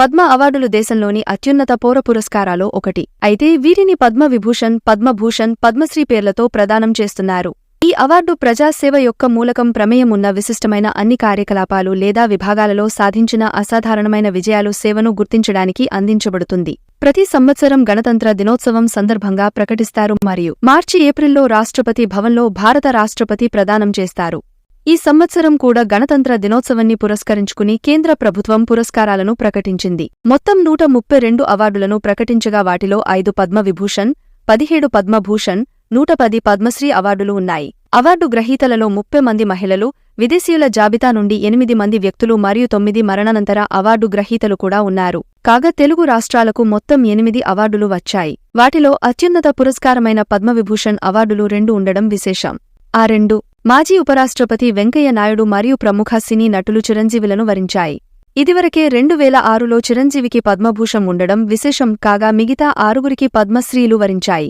పద్మ అవార్డులు దేశంలోని అత్యున్నత పౌర పురస్కారాలో ఒకటి. అయితే వీటిని పద్మ విభూషణ్ పద్మభూషణ్ పద్మశ్రీ పేర్లతో ప్రదానం చేస్తున్నారు. ఈ అవార్డు ప్రజాసేవ యొక్క మూలకం ప్రమేయం ఉన్న విశిష్టమైన అన్ని కార్యకలాపాలు లేదా విభాగాలలో సాధించిన అసాధారణమైన విజయాలు సేవను గుర్తించడానికి అందించబడుతుంది. ప్రతి సంవత్సరం గణతంత్ర దినోత్సవం సందర్భంగా ప్రకటిస్తారు మరియు మార్చి ఏప్రిల్లో రాష్ట్రపతి భవన్లో భారత రాష్ట్రపతి ప్రదానం చేస్తారు. ఈ సంవత్సరం కూడా గణతంత్ర దినోత్సవాన్ని పురస్కరించుకుని కేంద్ర ప్రభుత్వం పురస్కారాలను ప్రకటించింది. మొత్తం నూట ముప్పై రెండు అవార్డులను ప్రకటించగా వాటిలో ఐదు పద్మవిభూషణ్ పదిహేడు పద్మభూషణ్ నూట పది పద్మశ్రీ అవార్డులు ఉన్నాయి. అవార్డు గ్రహీతలలో ముప్పై మంది మహిళలు విదేశీయుల జాబితా నుండి ఎనిమిది మంది వ్యక్తులు మరియు తొమ్మిది మరణానంతర అవార్డు గ్రహీతలు కూడా ఉన్నారు. కాగా తెలుగు రాష్ట్రాలకు మొత్తం ఎనిమిది అవార్డులు వచ్చాయి. వాటిలో అత్యున్నత పురస్కారమైన పద్మవిభూషణ్ అవార్డులు రెండు ఉండడం విశేషం. ఆ రెండు మాజీ ఉపరాష్ట్రపతి వెంకయ్య నాయుడు మరియు ప్రముఖ సినీ నటులు చిరంజీవులను వరించాయి. ఇదివరకే రెండు వేల ఆరులో చిరంజీవికి పద్మభూషణ్ ఉండడం విశేషం కాగా మిగతా ఆరుగురికి పద్మశ్రీలు వరించాయి.